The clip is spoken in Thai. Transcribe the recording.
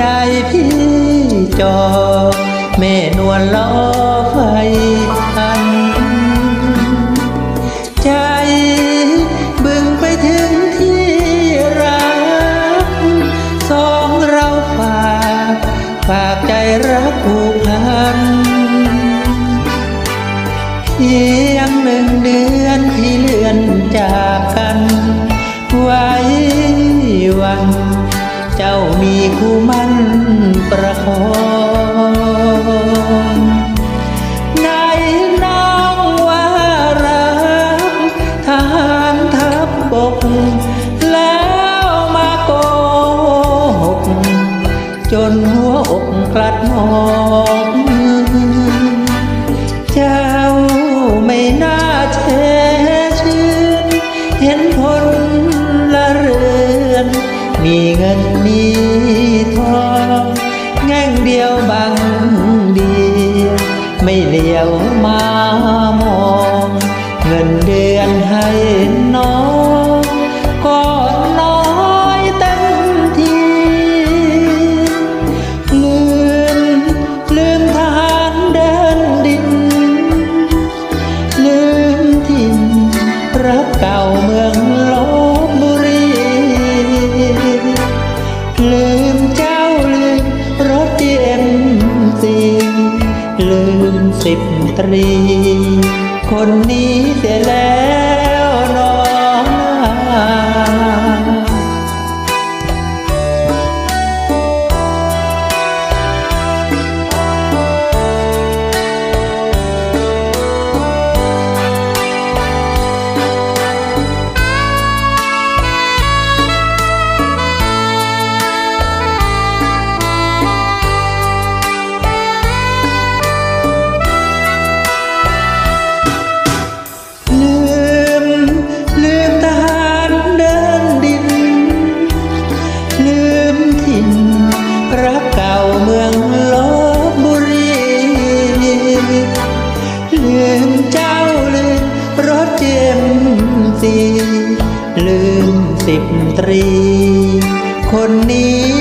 ใจพี่จอ แม่นวลล้อไฟพัน ใจบึงไปถึงที่รัก สองเราฝากฝากใจรักผูกพันเพียงหนึ่งเดือนที่เลื่อนจากกัน ไว้วัน เจ้ามีคู่มัน ระคองในน้องว่ารักทารทัพบก แล้วมาโกหกจนหัวอกกลัดหมองเจ้าไม่น่าเชื่อชื่น เห็นผลละเรือน มีเงินมี เดียวบางเดียวไม่เลี้ยวมามอง เงินเดือนให้น้องก็น้อยเต็มทีลืมลืมทหารเดินดิน ลืมถิ่นรักเก่า สิบตรี คนนี้เสียแล้วน้องนาาเมืองลบบุรีลืมเจ้าลืมรถเจมสีลืมสิบตรี คนนี้